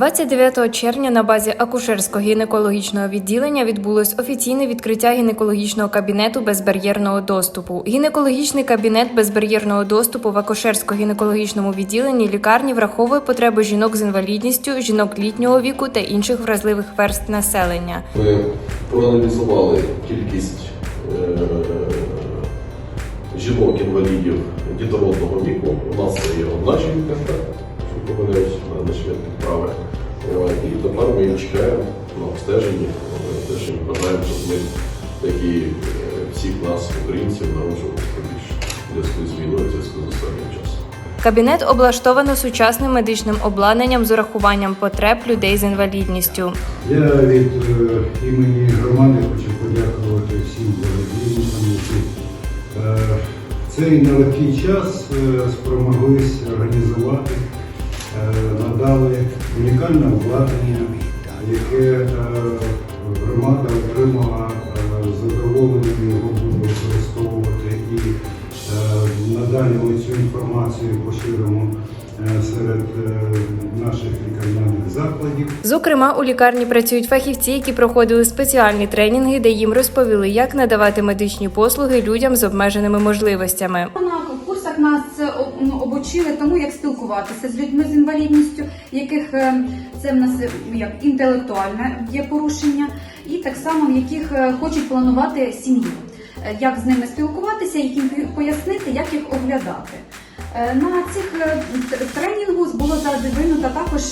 29 червня на базі акушерсько-гінекологічного відділення відбулось офіційне відкриття гінекологічного кабінету безбар'єрного доступу. Гінекологічний кабінет безбар'єрного доступу в акушерсько-гінекологічному відділенні лікарні враховує потреби жінок з інвалідністю, жінок літнього віку та інших вразливих верств населення. Ми проаналізували кількість е, жінок-інвалідів дітородного віку. У нас є одна жінка, що помиляюсь, на швидкі підправи. І тепер ми її чекаємо на обстеженні. Їм бажаємо, щоб ми такі е, всіх нас, українців, народжували побільше в зв'язку з війною, в зв'язку з останнім часом. Кабінет облаштовано сучасним медичним обладнанням з урахуванням потреб людей з інвалідністю. Я від е, імені громади хочу подякувати всім благодійникам, які е, в цей нелегкий час е, спромоглись організувати, надали унікальне обладнання, яке е, громада отримала е, задоволення його буде використовувати і е, надалі ми цю інформацію поширимо е, серед е, наших лікарняних закладів. Зокрема, у лікарні працюють фахівці, які проходили спеціальні тренінги, де їм розповіли, як надавати медичні послуги людям з обмеженими можливостями. На курсах нас е, ну, обучили тому, як спілкуватися з людьми з інвалідністю, яких е, це в нас е, як інтелектуальне є порушення, і так само в яких е, хочуть планувати сім'ю. Як з ними спілкуватися, як їм пояснити, як їх оглядати. На цих тренінгу було задвинуто також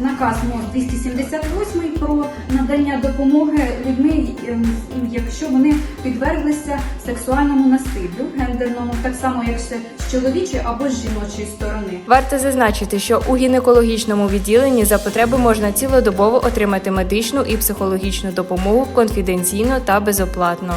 наказ МОЗ 278 про надання допомоги людьми, ем, якщо вони підверглися сексуальному насиллю гендерному, так само як ще з чоловічої або з жіночої сторони. Варто зазначити, що у гінекологічному відділенні за потреби можна цілодобово отримати медичну і психологічну допомогу конфіденційно та безоплатно.